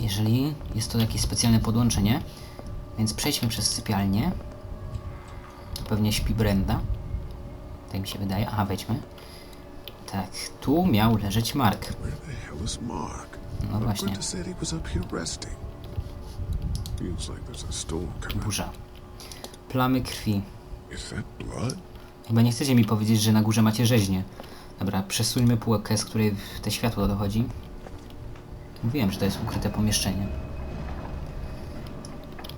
jeżeli jest to jakieś specjalne podłączenie. Więc przejdźmy przez sypialnię. Tu pewnie śpi Brenda. Tak mi się wydaje. Aha, wejdźmy. Tak, tu miał leżeć Mark. No właśnie, burza. Plamy krwi. Chyba nie chcecie mi powiedzieć, że na górze macie rzeźnię. Dobra, przesuńmy półkę, z której te światło dochodzi. Mówiłem, że to jest ukryte pomieszczenie.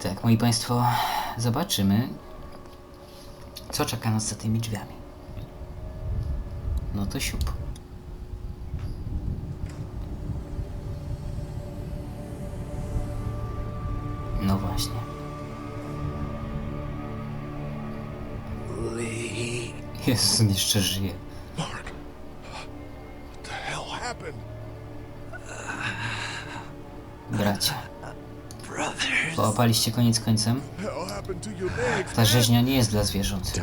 Tak, moi państwo, zobaczymy, co czeka nas za tymi drzwiami. No to siup. No właśnie. Jezus, jeszcze żyje. Bracia, połapaliście koniec końcem? Ta rzeźnia nie jest dla zwierząt.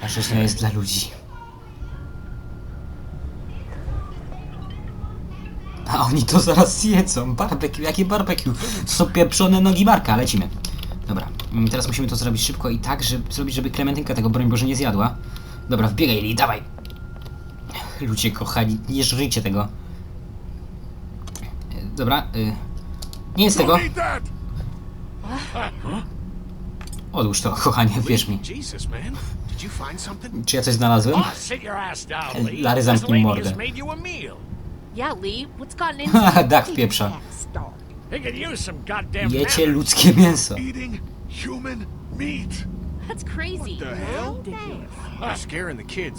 Ta rzeźnia jest dla ludzi. A oni to zaraz zjedzą. Barbecue, jakie barbecue? To są pieprzone nogi Marka, lecimy. Dobra, mm, teraz musimy to zrobić szybko i tak, żeby zrobić, żeby Klementynka tego broń Boże nie zjadła. Dobra, wbiegaj Li, dawaj. Ludzie kochani, nie żryjcie tego. Dobra, y, nie jest tego. Odłóż to, kochanie, wierz mi. Czy ja coś znalazłem? Oh. Larry, zamknij mordę. Haha, dach pieprza. Jecie ludzkie mięso.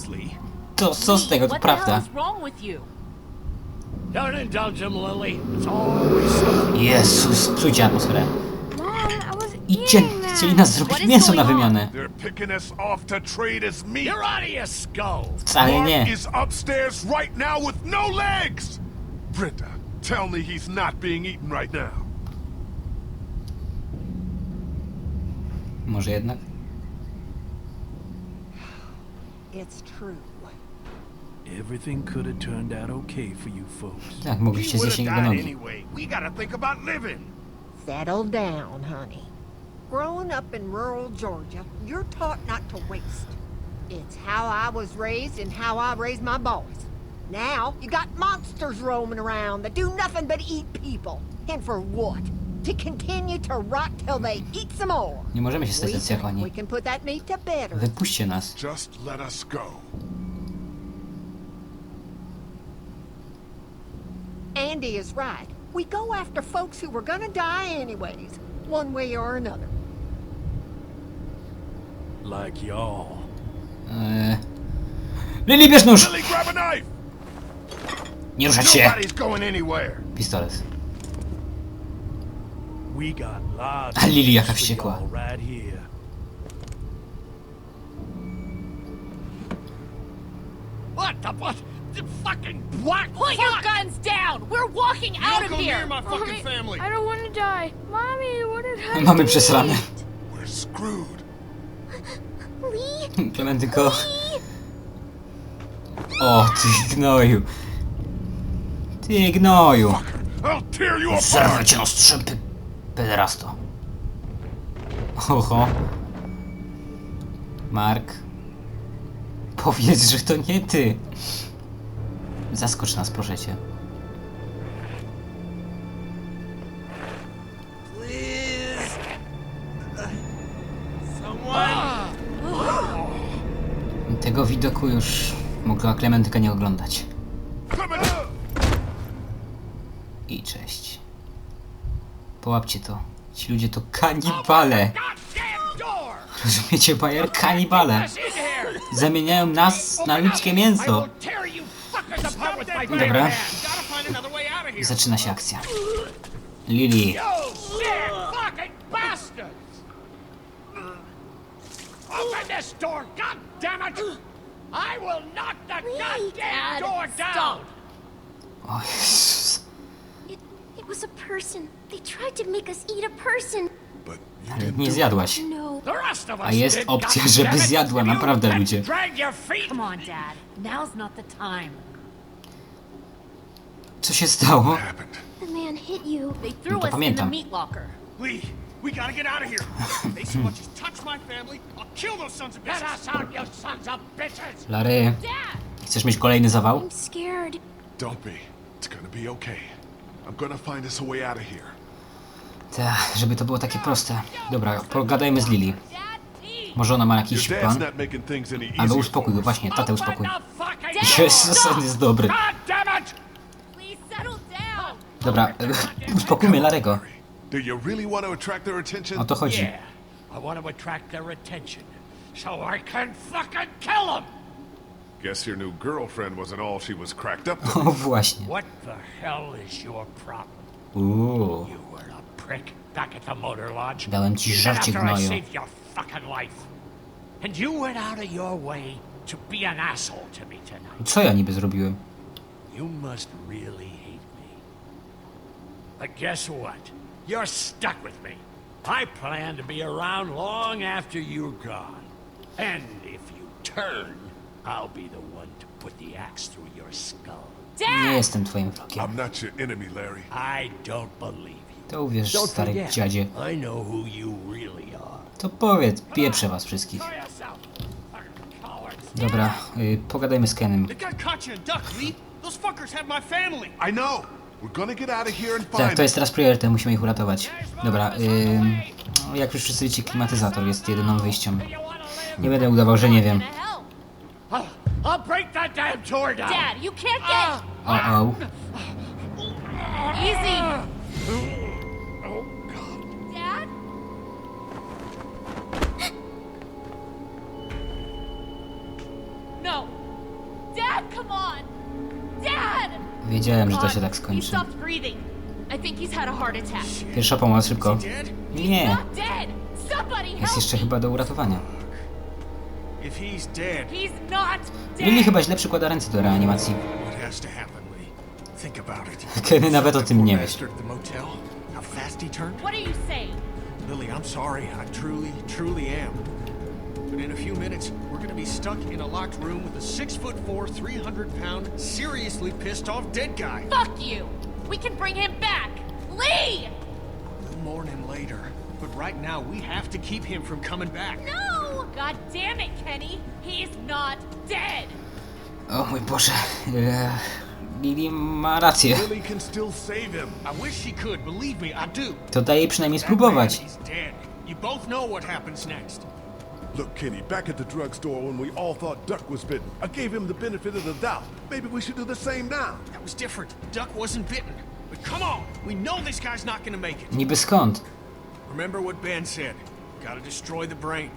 Lee. To co z tego, to prawda. is wrong with you? Don't indulge them, Lily. It's always something. Jezus, psujcie atmosferę. Mom, I was Idźcie, eating that. chcieli nas zrobić mięso na wymianę. They're picking us off to trade as meat. You're out of your skull. Wcale Mark nie. is upstairs right now with no legs. Brenda, tell me he's not being eaten right now. Może jednak? It's true. Everything could have turned out okay for you folks. Tak, He mogliście would zjeść have jego nogi. anyway. We gotta think about living. Settle down, honey. Growing up in rural Georgia, you're taught not to waste. It's how I was raised and how I raised my boys. Now, you got monsters roaming around that do nothing but eat people. And for what? To continue to rot till they eat some more. Nie możemy się stać We tacy jak think we oni. can put that meat to better. Wypuśćcie nas. Just let us go. Andy is right. We go after folks who were gonna die anyways, one way or another. Like y'all. Uh, eee... Lili, bierz nóż! Lily, grab a knife. Nie ruszać się! Nobody's going anywhere. Pistolet. We got A Lili jaka for wściekła. here. What the what? The fucking black Put your guns down! We're walking out of here! near my fucking Mommy, family. I don't want to die. Mommy, what did I Mamy do? przesrane. We're screwed. Lee, Klementynko. O, ty gnoju. Ty gnoju. I'll tear you Zerwę cię na strzępy, pederasto. Oho. Mark. Powiedz, że to nie ty. Zaskocz nas, proszę cię. Tego widoku już mogła Klementyka nie oglądać. I cześć. Połapcie to. Ci ludzie to kanibale. door! Rozumiecie, Bayer? Kanibale. Zamieniają nas na ludzkie mięso. Here. Zaczyna się akcja. Lili. Open this door, god damn it! I will knock the goddamn door down! it, it was a person. They tried to make us eat a person. But Ale nie zjadłaś. No. A jest opcja, żeby zjadła, naprawdę, ludzie. Come on, Dad. Now's not the time. Co się stało? The man hit you. They No threw to us in the pamiętam. meat locker. Lee, we gotta get out of here. they so much as touch my family, I'll kill those sons of bitches. Get us out, you sons of bitches! Lary, Dad! chcesz mieć kolejny zawał? I'm scared. Don't be. It's gonna be okay. I'm gonna find us a way out of here. Tak, żeby to było takie proste. Dobra, pogadajmy z Lili. Dad, please! Może ona ma Your jakiś dad's plan? not making things any easier. Albo uspokój go, for us. właśnie, tatę uspokój. The fucking Jezus, on jest dobry. God Dobra, uspokójmy Larego. Do you really want to attract their attention? O to chodzi. Yeah, I want to attract their attention so I can fucking kill them. Guess your new girlfriend wasn't all she was cracked up. O właśnie. What the hell is your problem? Uuu, You were a prick back at the motor lodge. dałem ci żarcie gnoju. saved your fucking life. And you went out of your way to be an asshole to me tonight. Co ja niby zrobiłem? You must really. But guess what? You're stuck with me. I plan to be around long after you're gone. And if you turn, I'll be the one to put the axe through your skull. Nie Dad! jestem twoim wrogiem. I'm not your enemy, Larry. I don't believe you. To uwierz, Don't stary forget, dziadzie. I know who you really are. To powiedz, pieprzę was wszystkich. Try yourself, fucking cowards. Dobra, y, pogadajmy z Kenem. The guy caught you in duck, Lee. Those fuckers have my family. I know. We're gonna get out of here and Tak, to jest teraz priorytet, musimy ich uratować. Dobra, no, jak już wszyscy wiecie, klimatyzator jest jedyną wyjściem. Nie będę udawał, że nie wiem. I'll, break that damn door down. Dad, you can't get... O, o. Easy! Wiedziałem, że to się tak skończy. Pierwsza pomoc, szybko. Nie, jest jeszcze chyba do uratowania. Dead! chyba źle przykłada ręce do reanimacji. Kenny nawet o tym nie wie. Bastard at the motel. How fast he turned. What are you saying? Lily, I'm sorry. I truly, truly am. But in a few minutes, we're gonna be stuck in a locked room with a six foot four, 300 pound, seriously pissed off dead guy. Fuck you! We can bring him back! Lee! We'll mourn him later. But right now, we have to keep him from coming back. No! God damn it, Kenny! He's not dead! O mój Boże. Eee, Lili ma rację. Billy can still save him. I wish she could. Believe me, I do. To daje przynajmniej spróbować. he's dead. You both know what happens next. Look, Kenny, back at the drugstore when we all thought Duck was bitten, I gave him the benefit of the doubt. Maybe we should do the same now. That was different. Duck wasn't bitten. But come on, we know this guy's not gonna make it. Niby skąd? Remember what Ben said. Gotta destroy the brain.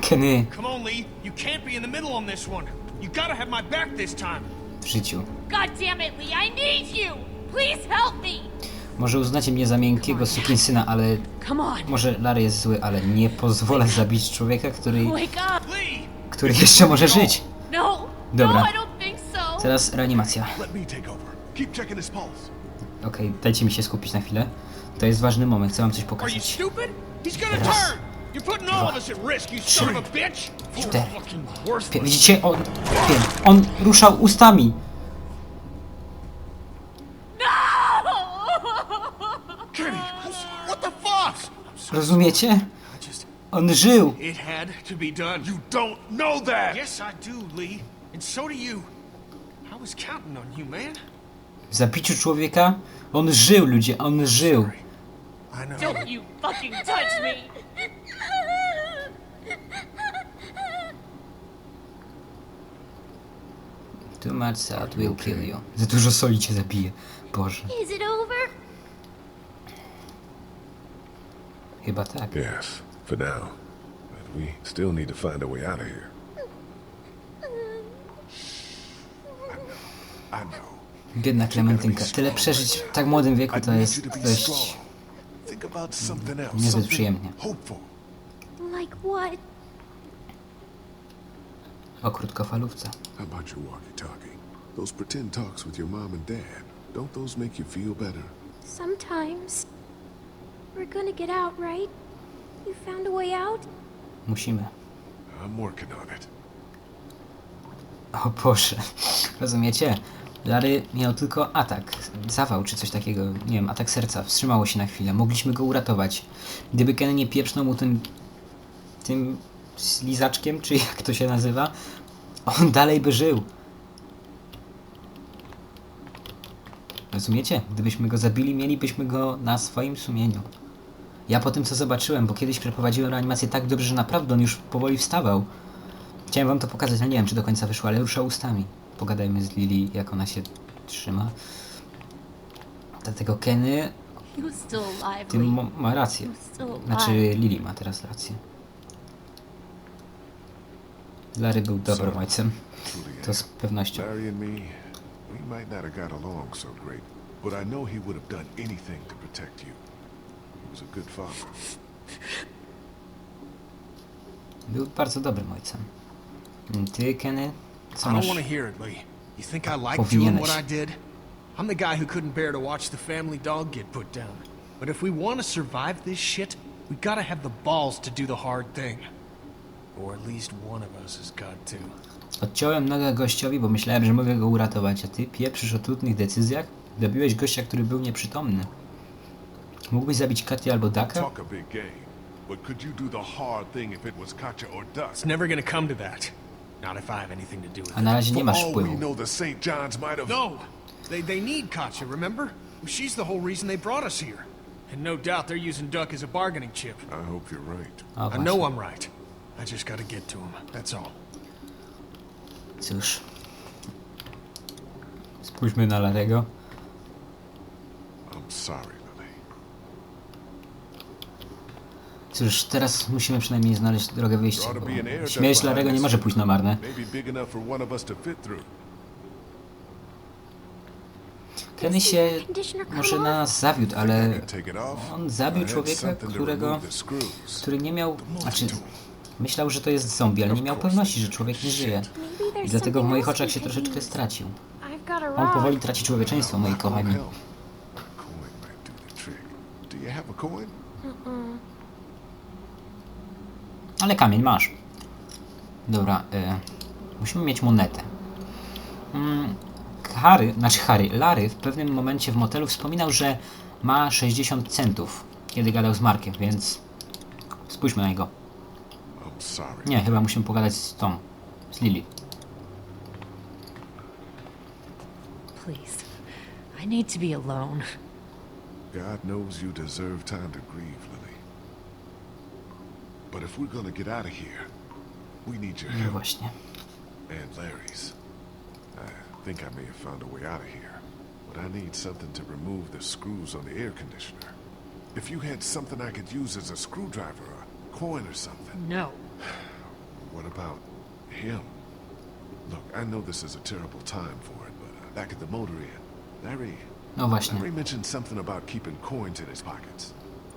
Kenny Come on, Lee. You can't be in the middle on this one. You gotta have my back this time. w życiu. God damn it, Lee! I need you! Please help me! Może uznacie mnie za miękkiego sukinsyna, ale może Larry jest zły, ale nie pozwolę zabić człowieka, który, który jeszcze może żyć. No! Dobra. No! Teraz reanimacja. Okej, dajcie mi się skupić na chwilę. To jest ważny moment, chcę wam coś pokazać. Raz. turn! You're putting all of us at risk, you son of a bitch! You're Cztery. Widzicie? On, on ruszał ustami. Kenny, what the fuck? Rozumiecie? On żył. It had to be done. You don't know that! Yes, I do, Lee. And so do you. I was counting on you, man. W zabiciu człowieka? On żył, ludzie, on żył. I know. Don't you fucking touch me! Too much salt will kill you. Za dużo soli cię zabije. Boże. Is it over? Chyba tak. Yes, for now. But we still need to find a way out of here. I know. Biedna Klementynka. Tyle przeżyć w tak młodym wieku to jest dość... strong. Think about something else. Niezbyt przyjemnie. hopeful. Like what? O krótkofalówce. How about your walkie-talkie? Those pretend talks with your mom and dad. Don't those make you feel better? Sometimes. We're gonna get out, right? You found a way out? Musimy. I'm working on it. O Boże. Rozumiecie? Larry miał tylko atak, zawał czy coś takiego, nie wiem, atak serca, wstrzymało się na chwilę, mogliśmy go uratować. Gdyby Ken nie pieprznął mu tym, tym slizaczkiem, czy jak to się nazywa, on dalej by żył. Rozumiecie? Gdybyśmy go zabili, mielibyśmy go na swoim sumieniu. Ja po tym co zobaczyłem, bo kiedyś przeprowadziłem reanimację tak dobrze, że naprawdę on już powoli wstawał. Chciałem wam to pokazać, ale nie wiem czy do końca wyszło, ale rusza ustami. Pogadajmy z Lili, jak ona się trzyma. Dlatego Kenny mo- ma rację. Znaczy Lili ma teraz rację. Larry był dobrym ojcem. To z pewnością. Larry and me, we might not have got along so great, but I know he would have done anything to protect you. He was a good father. Był bardzo dobrym ojcem. Ty, Kenny, co I don't masz? want to hear it, Lee. You think I like doing Powinieneś. what I did? I'm the guy who couldn't bear to watch the family dog get put down. But if we want to survive this shit, we gotta have the balls to do the hard thing. Or at least one of us has got to. Odciąłem nogę gościowi, bo myślałem, że mogę go uratować, a ty pieprzysz o trudnych decyzjach? Dobiłeś gościa, który był nieprzytomny. Mógłbyś zabić Katy albo Daka? A but could you do the hard thing if it was Katya or Duck? It's never gonna come to that. Not if I have anything to do with A it. na razie nie For masz wpływu. know, the St. John's might have... No! They, they need Katya, remember? She's the whole reason they brought us here. And no doubt they're using Duck as a bargaining chip. I hope you're right. O, I know I'm right. I just gotta get to him, that's all. Cóż. Spójrzmy na Larego. I'm sorry, Lily. Cóż, teraz musimy przynajmniej znaleźć drogę wyjścia. Bo śmierć Larego nie może pójść na marne. Maybe big enough for one of us to fit through. Kenny się Conditioner come może na nas zawiódł, ale on zabił człowieka, którego, który nie miał, znaczy myślał, że to jest zombie, ale nie miał pewności, że człowiek nie żyje. I dlatego w moich oczach się troszeczkę stracił. On powoli traci człowieczeństwo, moi kochani. Ale kamień masz. Dobra, y, musimy mieć monetę. Mm, Harry, znaczy Harry, Larry w pewnym momencie w motelu wspominał, że ma 60 centów, kiedy gadał z Markiem, więc spójrzmy na niego. I'm sorry. Nie, chyba musimy pogadać z tą, z Lily. Please. I need to be alone. God knows you deserve time to grieve, Lily. But if we're gonna get out of here, we need your No help właśnie. and Larry's. I think I may have found a way out of here, but I need something to remove the screws on the air conditioner. If you had something I could use as a screwdriver, a coin or something. No. What about him? Look, I know this is a terrible time for it, but uh, back at the motor inn, Larry, No właśnie. Larry mentioned something about keeping coins in his pockets.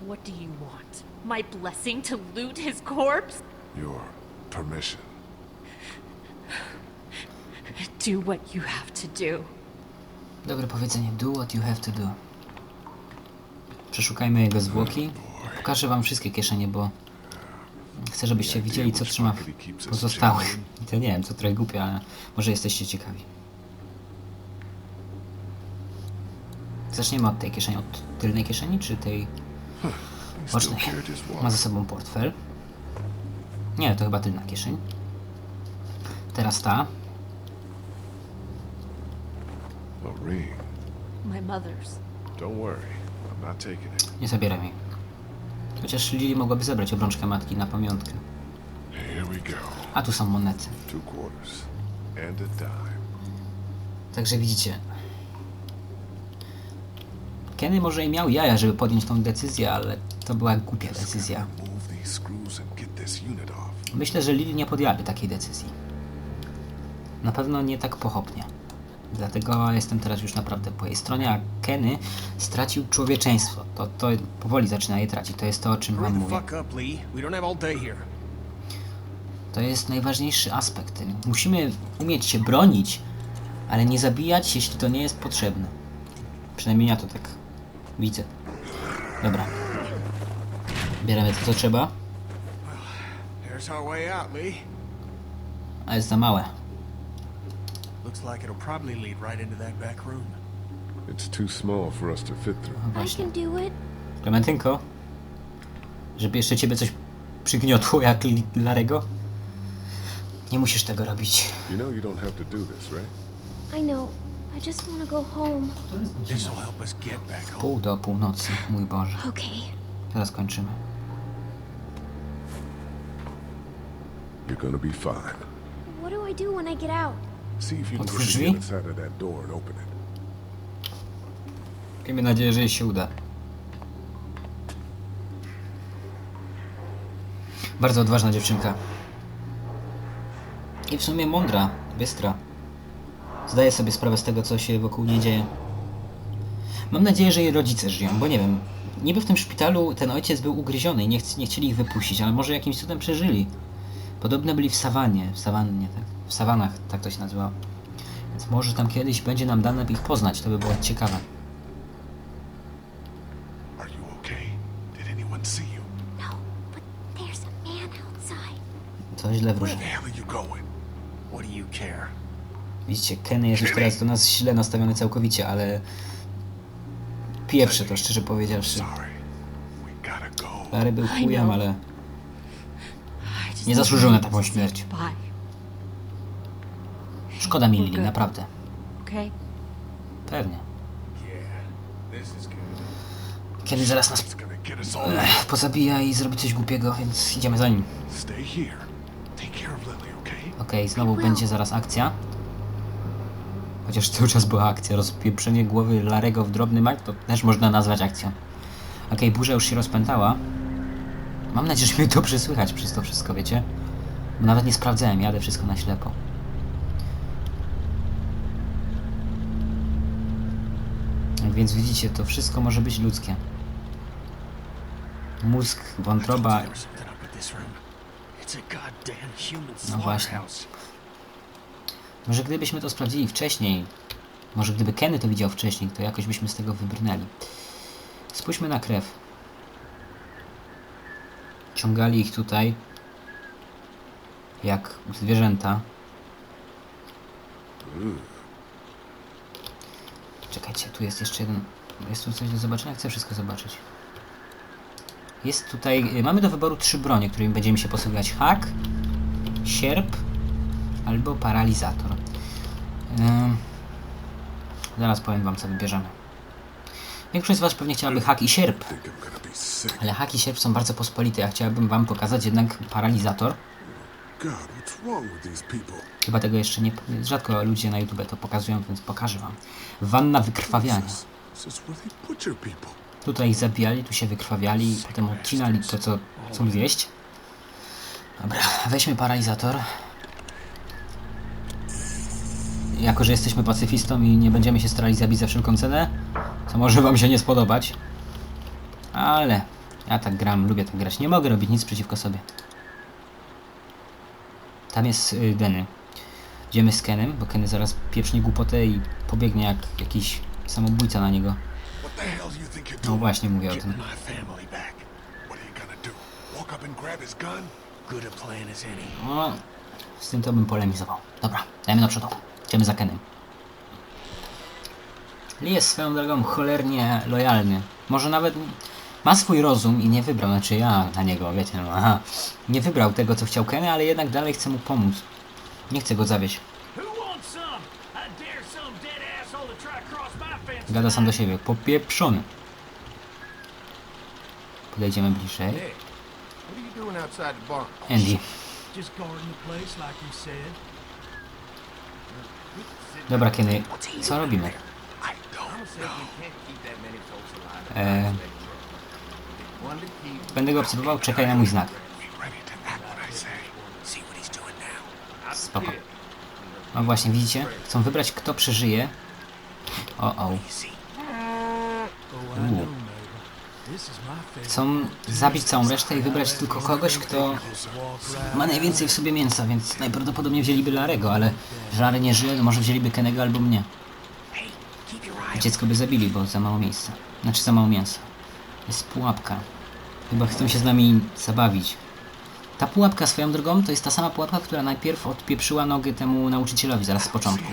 What do you want? My blessing to loot his corpse? Your permission. Do what you have to do. Dobre powiedzenie, do what you have to do. Przeszukajmy jego zwłoki. Pokażę wam wszystkie kieszenie, bo chcę, żebyście widzieli, co trzyma pozostałych. I to nie wiem, to trochę głupie, ale może jesteście ciekawi. Zaczniemy od tej kieszeni, od tylnej kieszeni, czy tej still bocznej? Ma ze sobą portfel. Nie, to chyba tylna kieszeń. Teraz ta. Nie zabieram jej. Chociaż Lili mogłaby zabrać obrączkę matki na pamiątkę. A tu są monety. Także widzicie. Kenny może i miał jaja, żeby podjąć tą decyzję, ale to była głupia decyzja. Myślę, że Lili nie podjęłaby takiej decyzji. Na pewno nie tak pochopnie. Dlatego jestem teraz już naprawdę po jej stronie, a Kenny stracił człowieczeństwo. To, to powoli zaczyna je tracić. To jest to, o czym wam mówię. To jest najważniejszy aspekt. Musimy umieć się bronić, ale nie zabijać, jeśli to nie jest potrzebne. Przynajmniej ja to tak widzę. Dobra. Bierzemy to, co trzeba, There's our way out, Lee. a jest za małe. Looks like it'll probably lead right into that back room. It's too small for us to fit through. I can do it. Klementynko? Żeby jeszcze ciebie coś przygniotło jak Larego? Nie musisz tego robić. You know you don't have to do this, right? I know. I just want to go home. This'll help us get back home. Pół do północy, mój Boże. Okay. Teraz kończymy. You're gonna be fine. What do I do when I get out? Otwórz drzwi? Miejmy nadzieję, że jej się uda. Bardzo odważna dziewczynka. I w sumie mądra, bystra. Zdaje sobie sprawę z tego, co się wokół niej dzieje. Mam nadzieję, że jej rodzice żyją, bo nie wiem. Niby w tym szpitalu ten ojciec był ugryziony i nie, chc- nie chcieli ich wypuścić, ale może jakimś cudem przeżyli. Podobno byli w sawannie, w sawannie, tak? W sawanach, tak to się nazywało. Więc może tam kiedyś będzie nam dane ich poznać, to by było ciekawe. No. To źle wróży. Widzicie, Kenny jest już teraz do nas źle nastawiony całkowicie, ale... Pierwszy to szczerze powiedziawszy. Sorry. We gotta go. Larry był chujem, ale nie zasłużył na taką śmierć. Szkoda mi Lili, naprawdę. Okay? Pewnie. Kiedy zaraz nas ech, pozabija i zrobi coś głupiego, więc idziemy za nim. Lily, okay? Okej, znowu będzie zaraz akcja. Chociaż cały czas była akcja. Rozpieprzenie głowy Larego w drobny mak to też można nazwać akcją. Okej, burza już się rozpętała. Mam nadzieję, że mnie dobrze słychać przez to wszystko, wiecie? Bo nawet nie sprawdzałem, jadę wszystko na ślepo. Więc widzicie, to wszystko może być ludzkie. Mózg, wątroba No właśnie. Może gdybyśmy to sprawdzili wcześniej, może gdyby Kenny to widział wcześniej, to jakoś byśmy z tego wybrnęli. Spójrzmy na krew. Ciągali ich tutaj jak zwierzęta. Czekajcie, tu jest jeszcze jeden. Jest tu coś do zobaczenia? Chcę wszystko zobaczyć. Jest tutaj. y, Mamy do wyboru trzy bronie, którymi będziemy się posługiwać: hak, sierp albo paralizator. Ym, zaraz powiem wam, co wybierzemy. Większość z was pewnie chciałaby hak i sierp, ale hak i sierp są bardzo pospolite. Ja chciałbym wam pokazać jednak paralizator. Chyba tego jeszcze nie... Rzadko ludzie na YouTube to pokazują, więc pokażę wam. Wanna wykrwawiania. Tutaj ich zabijali, tu się wykrwawiali i potem odcinali to, co chcą zjeść. Dobra, weźmy paralizator. Jako, że jesteśmy pacyfistą i nie będziemy się starali zabić za wszelką cenę, co może wam się nie spodobać. Ale ja tak gram, lubię tak grać. Nie mogę robić nic przeciwko sobie. Tam jest y, Denny. Idziemy z Kenem, bo Kenny zaraz pieprznie głupotę i pobiegnie jak jakiś samobójca na niego. No właśnie mówię o tym. No, z tym to bym polemizował. Dobra, dajmy do przodu. Idziemy za Kenem. Lee jest swoją drogą cholernie lojalny. Może nawet ma swój rozum i nie wybrał, znaczy ja na niego, wiecie, no aha. Nie wybrał tego, co chciał Kenny, ale jednak dalej chce mu pomóc. Nie chce go zawieść. Gada sam do siebie. Popieprzony. Podejdziemy bliżej. Andy. Dobra, Kenny. Co robimy? E, będę go obserwował, czekaj na mój znak. Spoko. No właśnie, widzicie? Chcą wybrać, kto przeżyje. O, o. Chcą zabić całą resztę i wybrać tylko kogoś, kto ma najwięcej w sobie mięsa, więc najprawdopodobniej wzięliby Larego, ale że Larry nie żyje, to może wzięliby Kennego albo mnie. Dziecko by zabili, bo za mało miejsca. Znaczy za mało mięsa. Jest pułapka. Chyba chcą się z nami zabawić. Ta pułapka swoją drogą to jest ta sama pułapka, która najpierw odpieprzyła nogę temu nauczycielowi zaraz z początku.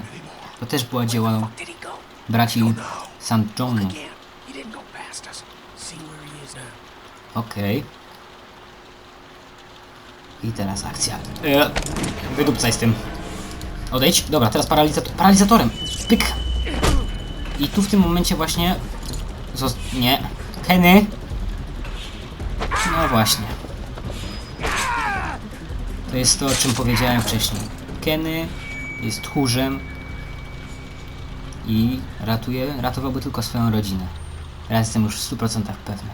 To też była dzieło braci St. John. He didn't go past us. See where he is now. Okej. I teraz akcja. E, wydupcaj z tym. Odejdź. Dobra, teraz paralizator, paralizatorem. Pyk. I tu w tym momencie właśnie... Zos nie. Kenny. No właśnie. To jest to, o czym powiedziałem wcześniej. Kenny jest tchórzem i ratuje, ratowałby tylko swoją rodzinę. Teraz jestem już w 100% pewny.